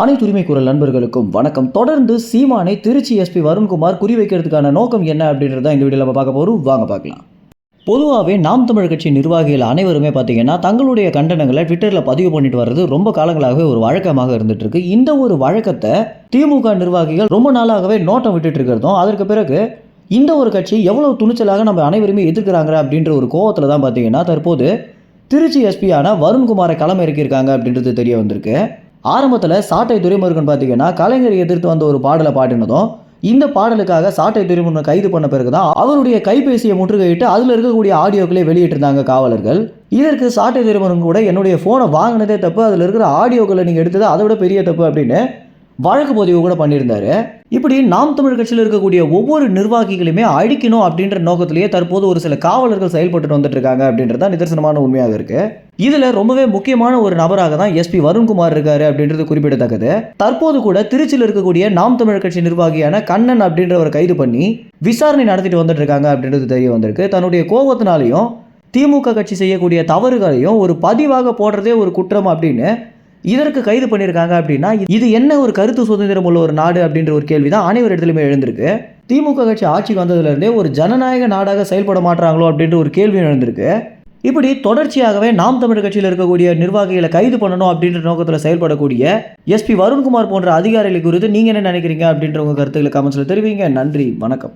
அனைத்து உரிமை குரல் நண்பர்களுக்கும் வணக்கம். தொடர்ந்து சீமானை திருச்சி எஸ்பி வருண்குமார் குறிவைக்கிறதுக்கான நோக்கம் என்ன அப்படின்றத இந்த வீடியோவில் நம்ம பார்க்க போகிறோம் வாங்க பார்க்கலாம். பொதுவாகவே நாம் தமிழ் கட்சி நிர்வாகிகள் அனைவருமே பார்த்தீங்கன்னா தங்களுடைய கண்டனங்களை ட்விட்டரில் பதிவு பண்ணிட்டு வர்றது ரொம்ப காலங்களாகவே ஒரு வழக்கமாக இருந்துட்டு இருக்கு. இந்த ஒரு வழக்கத்தை திமுக நிர்வாகிகள் ரொம்ப நாளாகவே நோட்டம் விட்டுட்டு இருக்கிறதும் அதற்கு பிறகு இந்த ஒரு கட்சி எவ்வளவு துணிச்சலாக நம்ம அனைவருமே எதிர்க்கிறாங்க அப்படின்ற ஒரு கோவத்தில் தான் பார்த்தீங்கன்னா தற்போது திருச்சி எஸ்பியான வருண்குமாரை களம் இறக்கியிருக்காங்க அப்படின்றது தெரிய வந்திருக்கு. ஆரம்பத்தில் சாட்டை துரைமுருகன் பார்த்தீங்கன்னா கலைஞரை எதிர்த்து வந்த ஒரு பாடலை பாடினதும் இந்த பாடலுக்காக சாட்டை துரைமுருகன் கைது பண்ண பிறகு தான் அவருடைய கைபேசியை முற்றுகையிட்டு அதில் இருக்கக்கூடிய ஆடியோக்களை வெளியிட்டிருந்தாங்க காவலர்கள். இதற்கு சாட்டை துரைமுருகன் கூட என்னுடைய ஃபோனை வாங்கினதே தப்பு அதில் இருக்கிற ஆடியோக்களை நீங்கள் எடுத்தது அதை விட பெரிய தப்பு அப்படின்னு வழக்கு பதிவு கூட பண்ணியிருந்தாரு. இப்படி நாம் தமிழ் கட்சியில் இருக்கக்கூடிய ஒவ்வொரு நிர்வாகிகளையுமே அழிக்கணும் அப்படின்ற நோக்கத்திலேயே தற்போது ஒரு சில காவலர்கள் செயல்பட்டு வந்துட்டு இருக்காங்க அப்படின்றது தான் நிதர்சனமான உண்மையாக இருக்கு. இதுல ரொம்பவே முக்கியமான ஒரு நபராக தான் எஸ்பி வருண்குமார் இருக்காரு அப்படின்றது குறிப்பிடத்தக்கது. தற்போது கூட திருச்சியில் இருக்கக்கூடிய நாம் தமிழ் கட்சி நிர்வாகியான கண்ணன் அப்படின்றவர் கைது பண்ணி விசாரணை நடத்திட்டு வந்துட்டு இருக்காங்க அப்படின்றது தெரிய வந்திருக்கு. தன்னுடைய கோபத்தினாலையும் திமுக கட்சி செய்யக்கூடிய தவறுகளையும் ஒரு பதிவாக போடுறதே ஒரு குற்றம் அப்படின்னு இதற்கு கைது பண்ணியிருக்காங்க அப்படின்னா இது என்ன ஒரு கருத்து சுதந்திரம் உள்ள ஒரு நாடு அப்படின்ற ஒரு கேள்வி தான் அனைவரிடத்திலுமே எழுந்திருக்கு. திமுக கட்சி ஆட்சிக்கு வந்ததுலேருந்தே ஒரு ஜனநாயக நாடாக செயல்பட மாட்டாங்களோ அப்படின்ற ஒரு கேள்வி எழுந்திருக்கு. இப்படி தொடர்ச்சியாகவே நாம் தமிழர் கட்சியில் இருக்கக்கூடிய நிர்வாகிகளை கைது பண்ணணும் அப்படின்ற நோக்கத்தில் செயல்படக்கூடிய எஸ்பி வருண்குமார் போன்ற அதிகாரிகள் குறித்து நீங்கள் என்ன நினைக்கிறீங்க அப்படின்ற உங்கள் கருத்துக்களை கமெண்ட்ஸில் தெரிவிங்க. நன்றி வணக்கம்.